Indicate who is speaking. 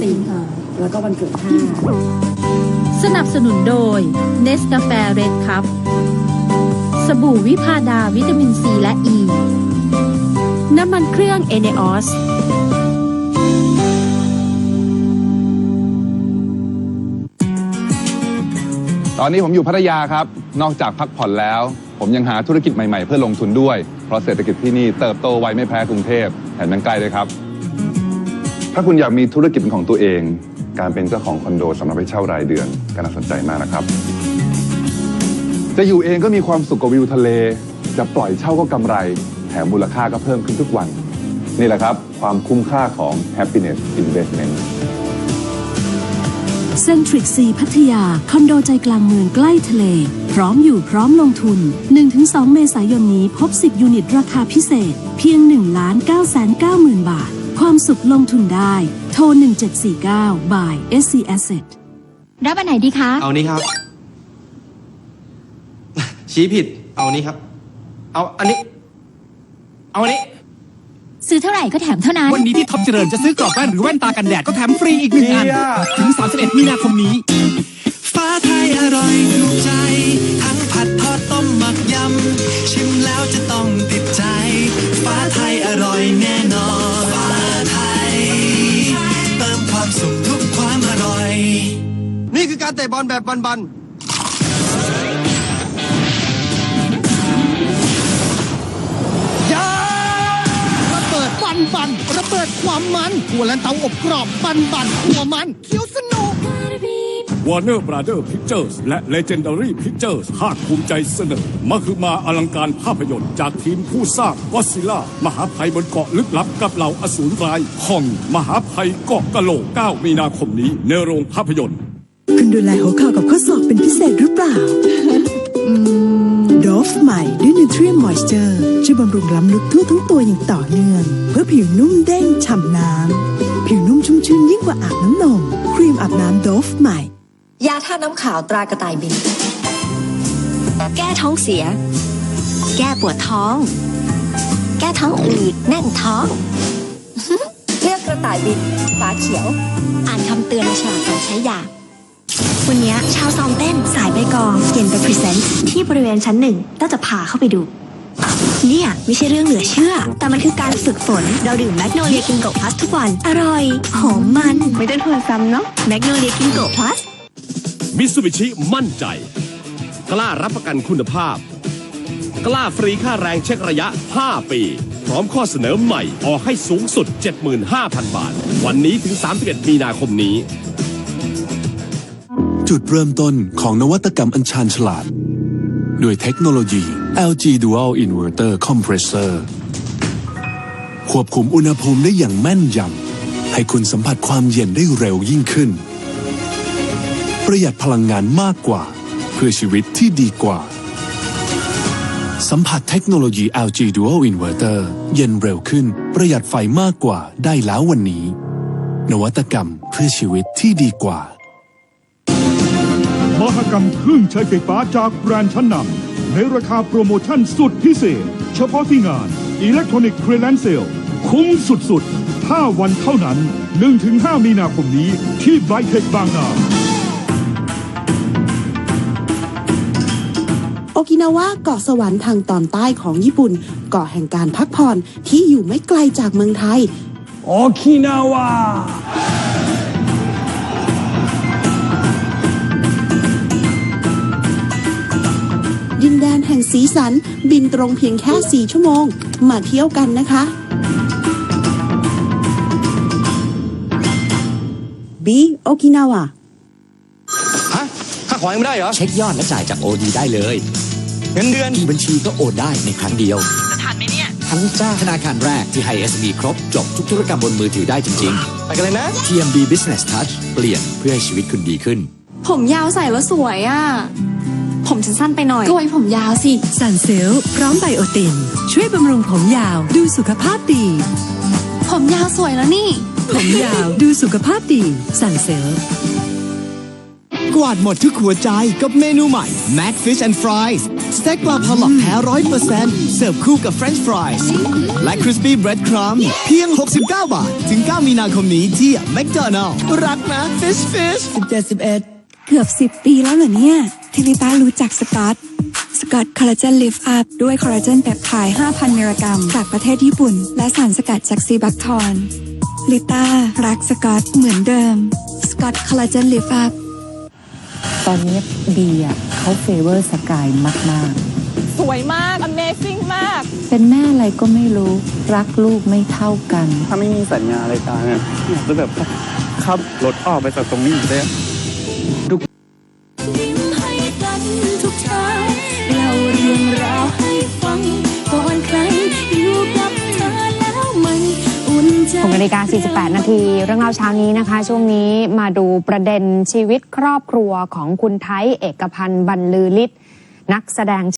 Speaker 1: สิบแล้วก็วันเกิดห้า
Speaker 2: สนับสนุนโดย เนสกาแฟเรดคัพสบู่วิพาดาวิตามินซีและอ e. ีน้ำมันเครื่องเอเนออส
Speaker 3: ตอนนี้ผมอยู่พัทยาครับ นอกจากพักผ่อนแล้ว ผมยังหาธุรกิจใหม่ๆ เพื่อลงทุนด้วย เพราะเศรษฐกิจที่นี่เติบโตไวไม่แพ้กรุงเทพแถมยังใกล้ด้วยครับ ถ้าคุณอยากมีธุรกิจเป็นของตัวเอง การเป็นเจ้าของคอนโดสำหรับให้เช่ารายเดือนก็น่าสนใจมากนะครับ จะอยู่เองก็มีความสุขกับวิวทะเล จะปล่อยเช่าก็กำไร แถมมูลค่าก็เพิ่มขึ้นทุกวัน นี่แหละครับ ความคุ้มค่าของ happiness investment
Speaker 4: เซนทริกซีพัทยา คอนโดใจกลางเมืองใกล้ทะเล พร้อมอยู่พร้อมลงทุน 1-2 เมษายนนี้พบ 10 ยูนิตราคาพิเศษ เพียง 1 9 9 0 0 0 0 บาท ความสุขลงทุนได้ โทร 1749 by SC Asset
Speaker 2: รับอันไหนดีคะ
Speaker 5: เอานี้ครับ ชี้ผิด เอานี้ครับ เอาอันนี้ เอาอันนี้
Speaker 2: ซื้อเท่าไหร่ก็แถมเท่านั้น
Speaker 6: วันนี้ที่ท็อปเจริญจะซื้อกรอบแว่นหรือแว่นตากันแดดก็แถมฟรีอีกหนึ่งอัน
Speaker 5: เยี่ยม
Speaker 6: ถึง 31 มีนาคมนี้
Speaker 7: ฟ้าไทยอร่อยถูกใจ นี่คือ
Speaker 5: การเตะบอลแบบบัน
Speaker 6: ระเบิดบันบันระเบิดความมันหัวและเตาอบกรอบบันบันหัวมันเคี้ยวสนุก
Speaker 8: Warner Brother Pictures และ Legendary Pictures ภาคภูมิใจเสนอมหึมาอลังการภาพยนตร์จากทีมผู้สร้างก็ซิล่ามหาภัยบนเกาะลึกลับกับเหล่าอสูรร้ายห้องมหาภัยเกาะกะโหลก 9 มีนาคมนี้ในโรงภาพยนตร์
Speaker 9: คุณ ดูแลหัวเข่ากับข้อศอกเป็นพิเศษหรือเปล่าโดฟใหม่ด้วยนูทรี m มอยเจอร์ช่วยบำรุงล้ำลึกทั่วทั้งตัวอย่างต่อเนื่อง เพื่อผิวนุ่มเด้งฉ่ำน้ำ ผิวนุ่มชุ่มชื่นยิ่งกว่าอาบน้ำนม ครีมอาบน้ำโดฟใหม่
Speaker 10: ยาท่าตุน้ำขาวตรากระต่ายบิน แก้ท้องเสีย แก้ปวดท้อง แก้ท้องอืดแน่นท้องเลือกกระต่ายบินฝาเขียว อ่านคำเตือนในฉลากก่อนใช้ยา วันนี้ชาวซ้อมเต้นสายใบกองเย็นไปพรีเซนต์ที่บริเวณชั้นหนึ่งเราจะพาเข้าไปดู เนี่ยไม่ใช่เรื่องเหลือเชื่อ แต่มันคือการฝึกฝน เราดื่มแมกโนเลียกิงโกพลัสทุกวัน อร่อย หอมมัน ไม่ต้องทวนซ้ำเนาะแมกโนเลียกิงโกพลัส
Speaker 8: มิสุบิชิมั่นใจ กล้ารับประกันคุณภาพ กล้าฟรีค่าแรงเช็คระยะ 5 ปี พร้อมข้อเสนอใหม่ออกให้สูงสุด 75,000 บาท วันนี้ถึง 31 มีนาคมนี้
Speaker 11: จุดเริ่มต้นของนวัตกรรมอันชาญฉลาด ด้วยเทคโนโลยี LG Dual Inverter Compressor ควบคุมอุณหภูมิได้อย่างแม่นยำ ให้คุณสัมผัสความเย็นได้เร็วยิ่งขึ้น ประหยัดพลังงานมากกว่า เพื่อชีวิตที่ดีกว่า สัมผัสเทคโนโลยี LG Dual Inverter เย็นเร็วขึ้น ประหยัดไฟมากกว่าได้แล้ววันนี้ นวัตกรรมเพื่อชีวิตที่ดีกว่า
Speaker 8: มหกรรมเครื่องใช้ไฟฟ้าจากแบรนด์ชั้นนำในราคาโปรโมชั่นสุดพิเศษ เฉพาะที่งาน Electronic Clearance Sale คุ้มสุดๆ 5 วันเท่านั้น 1-5 มีนาคมนี้ที่ไบเทคบางนา
Speaker 1: โอกินาวะเกาะสวรรค์ทางตอนใต้ของญี่ปุ่น เกาะแห่งการพักผ่อนที่อยู่ไม่ไกลจากเมืองไทย
Speaker 6: โอ
Speaker 1: งสีสัน บินตรงเพียงแค่ 4 ชั่วโมง มาเที่ยวกันนะคะบีโอกินาวะ
Speaker 5: ๆฮะค่าของยังไม่ได้เหรอ
Speaker 7: เช็คยอดและจ่ายจากโอดีได้เลย
Speaker 5: เงินเดือน
Speaker 7: กี่บัญชีก็โอนได้ในครั้งเดียว จะทันไหมเนี่ย ทันจ้าธนาคารแรกที่ให้ SME ครบ จบทุกธุรกรรมบนมือถือได้จริง
Speaker 5: ไปกันเลยนะ
Speaker 7: ๆ TMB Business Touch เปลี่ยนเพื่อให้ชีวิตคุณดีขึ้น
Speaker 10: ผมยาวใส่แล้วสวยอะ ผมฉันสั้นไปหน่อย ก็ไว้ผมยาวสิ
Speaker 4: สันเซลพร้อมไบโอติน ช่วยบำรุงผมยาวดูสุขภาพดี
Speaker 10: ผมยาวสวยแล้วนี่
Speaker 4: ผมยาวดูสุขภาพดี สันเซล
Speaker 6: กวาดหมดทุกหัวใจกับเมนูใหม่ Mac Fish and Fries สเต็กปลาพอลล็อกแท้ร้อยเปอร์เซ็นต์เสิร์ฟคู่กับ French Fries และ Crispy Bread Crumb เพียง 69 บาท ถึง 9 มีนาคมนี้ที่ McDonald รักนะ Fish Fish
Speaker 12: 17 11 เกือบ 10 ปีแล้วเหรอเนี่ย ที่ลิต้ารู้จักสกอตสกอตคอลลาเจนลิฟต์อัพด้วยคอลลาเจนเปปไทด์5,000 มิลลิกรัม จากประเทศญี่ปุ่น และสารสกัดจากซีบัคทอนลิต้ารักสกอตเหมือนเดิม สกอตคอลลาเจนลิฟต์อัพ
Speaker 13: ตอนนี้บีอะเขาเฟเวอร์สกายมาก
Speaker 14: สวยมาก Amazing มาก
Speaker 13: ๆเป็นแม่อะไรก็ไม่รู้ รักลูกไม่เท่ากัน
Speaker 15: ถ้าไม่มีสัญญาอะไรกันเนี่ยอยากจะแบบขับรถออกไปจากตรงนี้เลย
Speaker 16: ยิ้ อุ่นใจ
Speaker 17: 6นาฬิกา48 นาที เรื่องเล่าเช้านี้นะคะ ช่วงนี้มาดูประเด็นชีวิตครอบครัวของคุณไทยเอกพันธ์บรรลือฤทธิ์นักแสดง